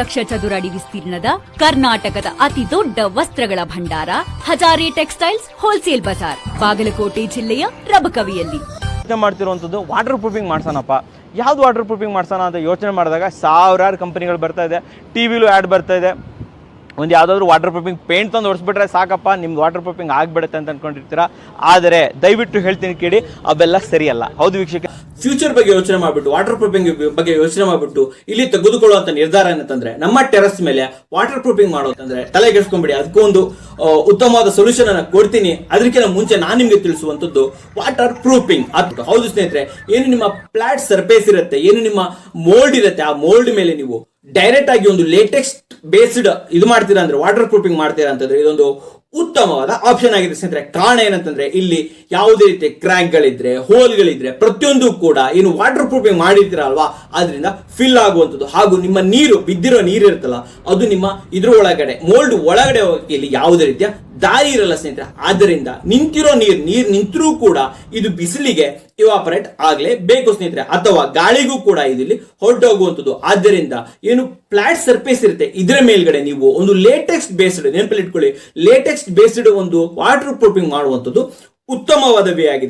ಲಕ್ಷ ಚದುರ ಅಡಿ ವಿಸ್ತೀರ್ಣದ ಕರ್ನಾಟಕದ ಅತಿ ದೊಡ್ಡ ವಸ್ತ್ರಗಳ ಭಂಡಾರ, ಹಜಾರಿ ಟೆಕ್ಸ್ಟೈಲ್ಸ್, ಹೋಲ್ಸೇಲ್ ಬಜಾರ್, ಬಾಗಲಕೋಟೆ ಜಿಲ್ಲೆಯ ರಬಕವಿಯಲ್ಲಿ. ಯೋಚನೆ ಮಾಡ್ತಿರುವಂಥದ್ದು ವಾಟರ್ ಪ್ರೂಫಿಂಗ್ ಮಾಡ್ಸೋಣಪ್ಪ. ಯಾವ್ದು ವಾಟರ್ ಪ್ರೂಫಿಂಗ್ ಮಾಡ್ಸೋಣ ಅಂತ ಯೋಚನೆ ಮಾಡಿದಾಗ ಸಾವಿರಾರು ಕಂಪನಿಗಳು ಬರ್ತಾ ಇದೆ ಟಿ ವಿಲೂ ಆ್ಯಡ್ ಬರ್ತಾ ಇದೆ. ಒಂದು ಯಾವುದಾದ್ರೂ ವಾಟರ್ ಪ್ರೂಫಿಂಗ್ ಪೇಂಟ್ ತಂದು ಹೊಡಿಸ್ಬಿಟ್ರೆ ಸಾಕಪ್ಪ, ನಿಮ್ಗೆ ವಾಟರ್ ಪ್ರೂಫಿಂಗ್ ಆಗಿಬಿಡುತ್ತೆ ಅಂತ ಅನ್ಕೊಂಡಿರ್ತೀರಾ? ಆದರೆ ದಯವಿಟ್ಟು ಹೇಳ್ತೀನಿ ಕೇಳಿ, ಅವೆಲ್ಲ ಸರಿಯಲ್ಲ. ಹೌದು ವೀಕ್ಷಕ ಫ್ಯೂಚರ್ ಬಗ್ಗೆ ಯೋಚನೆ ಮಾಡ್ಬಿಟ್ಟು ವಾಟರ್ ಪ್ರೂಫಿಂಗ್ ಬಗ್ಗೆ ಯೋಚನೆ ಮಾಡ್ಬಿಟ್ಟು ಇಲ್ಲಿ ತೆಗೆದುಕೊಳ್ಳುವಂತ ನಿರ್ಧಾರ ಏನಂತಂದ್ರೆ, ನಮ್ಮ ಟೆರಸ್ ಮೇಲೆ ವಾಟರ್ ಪ್ರೂಫಿಂಗ್ ಮಾಡೋದಂದ್ರೆ ಅದಕ್ಕೂ ಒಂದು ಉತ್ತಮವಾದ ಸೊಲ್ಯೂಷನ್ ಅನ್ನ ಕೊಡ್ತೀನಿ. ಅದಕ್ಕಿಂತ ಮುಂಚೆ ನಾನು ನಿಮಗೆ ತಿಳಿಸುವಂತದ್ದು ವಾಟರ್ ಪ್ರೂಫಿಂಗ್ ಅದು ಹೌದು ಸ್ನೇಹಿತರೆ, ಏನು ನಿಮ್ಮ ಫ್ಲಾಟ್ ಸರ್ಫೇಸ್ ಇರುತ್ತೆ, ಏನು ನಿಮ್ಮ ಮೋಲ್ಡ್ ಇರುತ್ತೆ, ಆ ಮೋಲ್ಡ್ ಮೇಲೆ ನೀವು ಡೈರೆಕ್ಟ್ ಆಗಿ ಒಂದು ಲೇಟೆಸ್ಟ್ ಬೇಸ್ಡ್ ಇದು ಮಾಡ್ತೀರಾ ಅಂದ್ರೆ ವಾಟರ್ ಪ್ರೂಫಿಂಗ್ ಮಾಡ್ತೀರಾ ಅಂತಂದ್ರೆ ಇದೊಂದು ಉತ್ತಮವಾದ ಆಪ್ಷನ್ ಆಗಿದೆ ಸ್ನೇಹಿತರೆ. ಕಾರಣ ಏನಂತಂದ್ರೆ, ಇಲ್ಲಿ ಯಾವುದೇ ರೀತಿಯ ಕ್ರ್ಯಾಕ್ ಗಳಿದ್ರೆ ಹೋಲ್ಗಳಿದ್ರೆ ಪ್ರತಿಯೊಂದು ಕೂಡ ಏನು ವಾಟರ್ ಪ್ರೂಫಿಂಗ್ ಮಾಡಿರ್ತೀರ ಅಲ್ವಾ ಅದರಿಂದ ಫಿಲ್ ಆಗುವಂಥದ್ದು ಹಾಗೂ ನಿಮ್ಮ ನೀರು, ಬಿದ್ದಿರೋ ನೀರು ಇರುತ್ತಲ್ಲ, ಅದು ನಿಮ್ಮ ಇದ್ರ ಒಳಗಡೆ ಮೋಲ್ಡ್ ಒಳಗಡೆ ಹೋಗಿ ಇಲ್ಲಿ ಯಾವುದೇ ರೀತಿಯ ದಾರಿ ಇರಲ್ಲ ಸ್ನೇಹಿತರೆ. ಆದ್ದರಿಂದ ನಿಂತಿರೋ ನೀರು ನೀರು ನಿಂತರೂ ಕೂಡ ಇದು ಬಿಸಿಲಿಗೆ ಇವಾಪರೇಟ್ ಆಗಲೇಬೇಕು ಸ್ನೇಹಿತರೆ. ಅಥವಾ ಗಾಳಿಗೂ ಕೂಡ ಇದಿಲ್ಲಿ ಹೊರಟೋಗುವಂಥದ್ದು. ಆದ್ದರಿಂದ ಏನು ಫ್ಲಾಟ್ ಸರ್ಫೇಸ್ ಇರುತ್ತೆ, ಇದರ ಮೇಲ್ಗಡೆ ನೀವು ಒಂದು ಲೇಟೆಕ್ಸ್ ಬೇಸ್ಡ್ ನೆನಪಲ್ಲಿ ಇಟ್ಕೊಳ್ಳಿ ಲೇಟೆಕ್ಸ್ಟ್ ಬೇಸ್ಡ್ ಒಂದು ವಾಟರ್ ಪ್ರೂಫಿಂಗ್ ಮಾಡುವಂಥದ್ದು ಉತ್ತಮವಾದ ವೇ ಆಗಿದೆ.